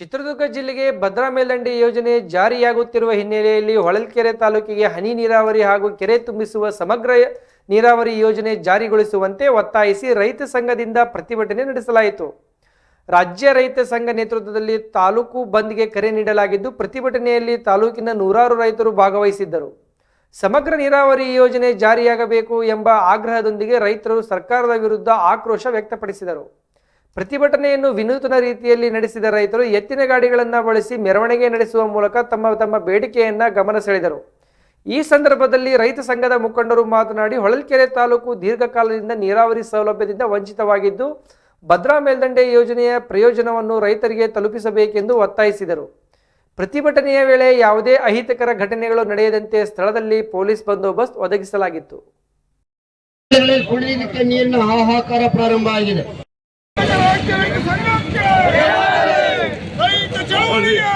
ಚಿತ್ರದುರ್ಗ ಜಿಲ್ಲೆಗೆ ಭದ್ರಾ ಮೇಲ್ದಂಡೆ ಯೋಜನೆ ಜಾರಿಯಾಗುತ್ತಿರುವ ಹಿನ್ನೆಲೆಯಲ್ಲಿ ಹೊಳಲ್ಕೆರೆ ತಾಲೂಕಿಗೆ ಹನಿ ನೀರಾವರಿ ಹಾಗೂ ಕೆರೆ ತುಂಬಿಸುವ ಸಮಗ್ರ ನೀರಾವರಿ ಯೋಜನೆ ಜಾರಿಗೊಳಿಸುವಂತೆ ಒತ್ತಾಯಿಸಿ ರೈತ ಸಂಘದಿಂದ ಪ್ರತಿಭಟನೆ ನಡೆಸಲಾಯಿತು. ರಾಜ್ಯ ರೈತ ಸಂಘ ನೇತೃತ್ವದಲ್ಲಿ ತಾಲೂಕು ಬಂದ್ಗೆ ಕರೆ ನೀಡಲಾಗಿದ್ದು, ಪ್ರತಿಭಟನೆಯಲ್ಲಿ ತಾಲೂಕಿನ ನೂರಾರು ರೈತರು ಭಾಗವಹಿಸಿದ್ದರು. ಸಮಗ್ರ ನೀರಾವರಿ ಯೋಜನೆ ಜಾರಿಯಾಗಬೇಕು ಎಂಬ ಆಗ್ರಹದೊಂದಿಗೆ ರೈತರು ಸರ್ಕಾರದ ವಿರುದ್ಧ ಆಕ್ರೋಶ ವ್ಯಕ್ತಪಡಿಸಿದರು. ಪ್ರತಿಭಟನೆಯನ್ನು ವಿನೂತನ ರೀತಿಯಲ್ಲಿ ನಡೆಸಿದ ರೈತರು ಎತ್ತಿನ ಗಾಡಿಗಳನ್ನು ಬಳಸಿ ಮೆರವಣಿಗೆ ನಡೆಸುವ ಮೂಲಕ ತಮ್ಮ ತಮ್ಮ ಬೇಡಿಕೆಯನ್ನು ಗಮನ ಸೆಳೆದರು. ಈ ಸಂದರ್ಭದಲ್ಲಿ ರೈತ ಸಂಘದ ಮುಖಂಡರು ಮಾತನಾಡಿ, ಹೊಳಲ್ಕೆರೆ ತಾಲೂಕು ದೀರ್ಘಕಾಲದಿಂದ ನೀರಾವರಿ ಸೌಲಭ್ಯದಿಂದ ವಂಚಿತವಾಗಿದ್ದು, ಭದ್ರಾ ಮೇಲ್ದಂಡೆ ಯೋಜನೆಯ ಪ್ರಯೋಜನವನ್ನು ರೈತರಿಗೆ ತಲುಪಿಸಬೇಕೆಂದು ಒತ್ತಾಯಿಸಿದರು. ಪ್ರತಿಭಟನೆಯ ವೇಳೆ ಯಾವುದೇ ಅಹಿತಕರ ಘಟನೆಗಳು ನಡೆಯದಂತೆ ಸ್ಥಳದಲ್ಲಿ ಪೊಲೀಸ್ ಬಂದೋಬಸ್ತ್ ಒದಗಿಸಲಾಗಿತ್ತು ಜಿಲ್ಲೆಗಳಲ್ಲಿ ಕುಡಿಯಲಿಕ್ಕೆ ನೀರಿನ ಹಾಹಾಕಾರ ಪ್ರಾರಂಭ ಆಗಿದೆ ರೈತ ಸಂಘಕ್ಕೆ ರೈತ ಚಳವಳಿಗೆ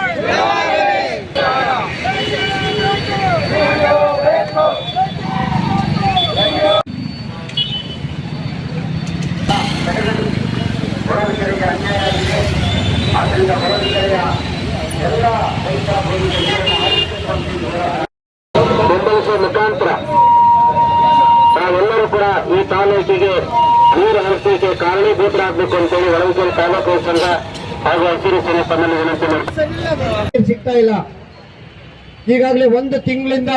ಬೆಂಬಲಿಸುವ ಮುಖಾಂತರ ನಾವೆಲ್ಲರೂ ಕೂಡ ಈ ತಾಲೂಕಿಗೆ ನೀರು ಹರಿಸಲಿಕ್ಕೆ ಕಾರಣೀಭೂತರಾಗಬೇಕು ಅಂತೇಳಿ ಒಳವಿಕೆರೆ ತಾಲೂಕು ಸಂಘ ಹಾಗೂ ಹಸಿರು ಸೇನೆ ತಮ್ಮಲ್ಲಿ ವಿನಂತಿ ಮಾಡ್ತೀನಿ ಸಿಗ್ತಾ ಇಲ್ಲ? ಈಗಾಗಲೇ ಒಂದು ತಿಂಗಳಿಂದ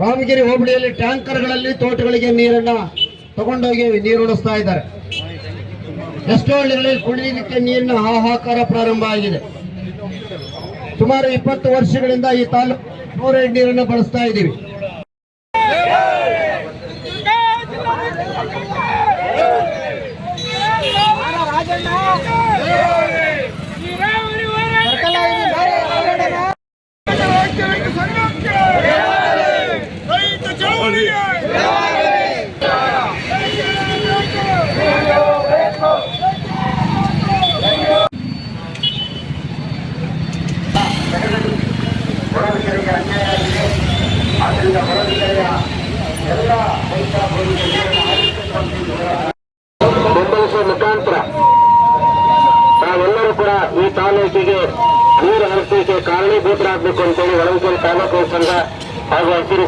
ರಾಮಗಿರಿ ಹೋಬಳಿಯಲ್ಲಿ ಟ್ಯಾಂಕರ್ಗಳಲ್ಲಿ ತೋಟಗಳಿಗೆ ನೀರನ್ನ ತಗೊಂಡೋಗಿ ನೀರು ಉಣಿಸ್ತಾ ಇದ್ದಾರೆ. ಎಷ್ಟೋ ಹಳ್ಳಿಗಳಲ್ಲಿ ಕುಡಿಯಲಿಕ್ಕೆ ನೀರಿನ ಹಾಹಾಕಾರ ಪ್ರಾರಂಭ ಆಗಿದೆ. ಸುಮಾರು ಇಪ್ಪತ್ತು ವರ್ಷಗಳಿಂದ ಈ ತಾಲೂಕು ಕ್ಲೋರೈಡ್ ನೀರನ್ನು ಬಳಸ್ತಾ ಇದ್ದೀವಿ. ಬೆಂಬಲಿಸುವ ಮುಖಾಂತರ ನಾವೆಲ್ಲರೂ ಕೂಡ ಈ ತಾಲೂಕಿಗೆ ನೀರು ಹರಿಸಲಿಕ್ಕೆ ಕಾರಣೀಭೂತರಾಗಬೇಕು ಅಂತೇಳಿ ಒಳವಿಕೆರೆ ತಾಲೂಕು ಸಂಘ ಹಾಗೂ ಹಸಿರು